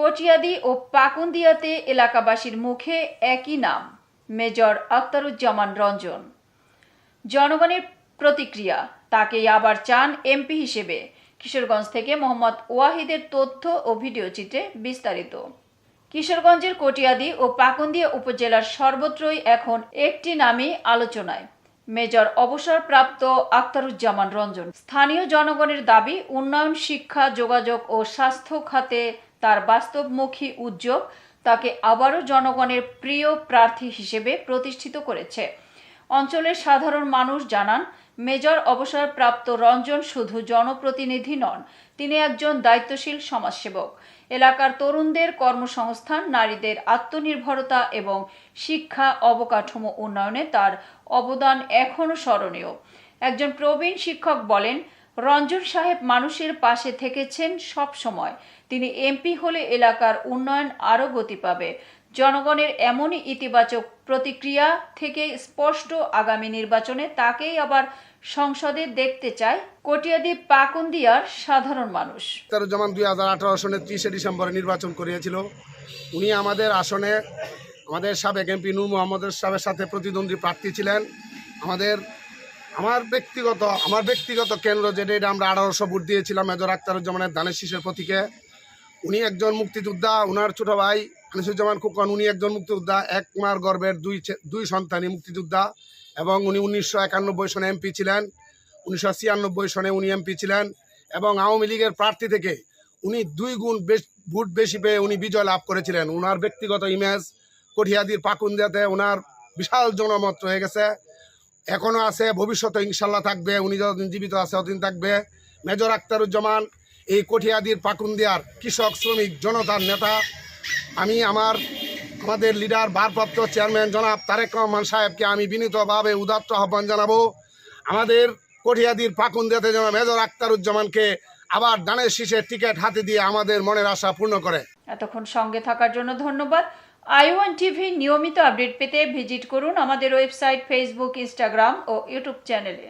কটিয়াদি ও পাকুন্দিয়াতে এলাকাবাসীর মুখে একই নাম, মেজর আখতারুজ্জামান রঞ্জন। জনগণের প্রতিক্রিয়া, তাকেই আবার চান এমপি হিসেবে, কিশোরগঞ্জ থেকে মোহাম্মদ ওয়াহিদের তথ্য ও ভিডিও চিত্রে বিস্তারিত। কিশোরগঞ্জের কটিয়াদি ও পাকুন্দিয়া উপজেলার সর্বত্রই এখন একটি নামই আলোচনায়, মেজর অবসরপ্রাপ্ত আখতারুজ্জামান রঞ্জন। স্থানীয় জনগণের দাবি, উন্নয়ন, শিক্ষা, যোগাযোগ ও স্বাস্থ্য খাতে তার বাস্তবমুখী উদ্যোগ তাকে আবারও জনগণের প্রিয় প্রার্থী হিসেবে প্রতিষ্ঠিত করেছে। অঞ্চলের সাধারণ মানুষ জানান, মেজর অবসরপ্রাপ্ত রঞ্জন শুধু জনপ্রতিনিধি নন, তিনি একজন দায়িত্বশীল সমাজসেবক। এলাকার তরুণদের কর্মসংস্থান, নারীদের আত্মনির্ভরতা এবং শিক্ষা অবকাঠামো উন্নয়নে তার অবদান এখনও স্মরণীয়। একজন প্রবীণ শিক্ষক বলেন রঞ্জন সাহেব মানুষের পাশে থেকেছেন সব সময়। তিনি এমপি হলে এলাকার উন্নয়ন আরও গতি পাবে। জনগণের এমনই ইতিবাচক প্রতিক্রিয়া থেকে স্পষ্ট আগামী নির্বাচনে তাকেই আবার সংসদে দেখতে চায় কটিয়াদি পাকুন্দিয়ার সাধারণ মানুষ। তেরোজামান দুই হাজার আঠারো সনে ত্রিশে ডিসেম্বরে নির্বাচন করিয়েছিল। উনি আমাদের আসনে আমাদের সাবেক এমপি নূর মোহাম্মদের সাহেবের সাথে প্রতিদ্বন্দ্বী প্রার্থী ছিলেন। আমাদের আমার ব্যক্তিগত আমার ব্যক্তিগত কেন্দ্র যেটা, এটা আমরা আঠারোশো ভোট দিয়েছিলাম মেজর আক্তারুজ্জামানের দানের শীষের প্রতীকে। উনি একজন মুক্তিযোদ্ধা ওনার ছোট ভাই আনিসুজ্জামান খুকন, উনি একজন মুক্তিযোদ্ধা, এক মার গর্ভের দুই দুই সন্তানই মুক্তিযোদ্ধা এবং উনি উনিশশো একানব্বই সনে এমপি ছিলেন, উনিশশো ছিয়ানব্বই সনে উনি এমপি ছিলেন এবং আওয়ামী লীগের প্রার্থী থেকে উনি দুই গুণ বেশ, ভোট বেশি পেয়ে উনি বিজয় লাভ করেছিলেন। ওনার ব্যক্তিগত ইমেজ কঠিয়াদির পাকুন্দিয়াতে ওনার বিশাল জনমত রয়ে গেছে। এখনও আছে, ভবিষ্যতে ইনশাল্লাহ থাকবে, উনি যতদিন জীবিত আছে ততদিন থাকবে। মেজর আক্তারুজ্জামান এই কঠিয়াদির পাকুন্দিয়ার কৃষক, শ্রমিক, জনতার নেতা। আমি আমার, আমাদের লিডার, ভারপ্রাপ্ত চেয়ারম্যান জনাব তারেক রহমান সাহেবকে আমি বিনীতভাবে উদাত্ত আহ্বান জানাব। আমাদের কঠিয়াদির পাকুন্দিয়াতে যেন মেজর আক্তারুজ্জামানকে আবার দানের শীষের টিকিট হাতে দিয়ে আমাদের মনের আশা পূর্ণ করে। এতক্ষণ সঙ্গে থাকার জন্য ধন্যবাদ। আই ওয়ান টিভি নিয়মিত আপডেট পেতে ভিজিট করুন আমাদের ওয়েবসাইট, ফেসবুক, ইনস্টাগ্রাম ও ইউটিউব চ্যানেলে।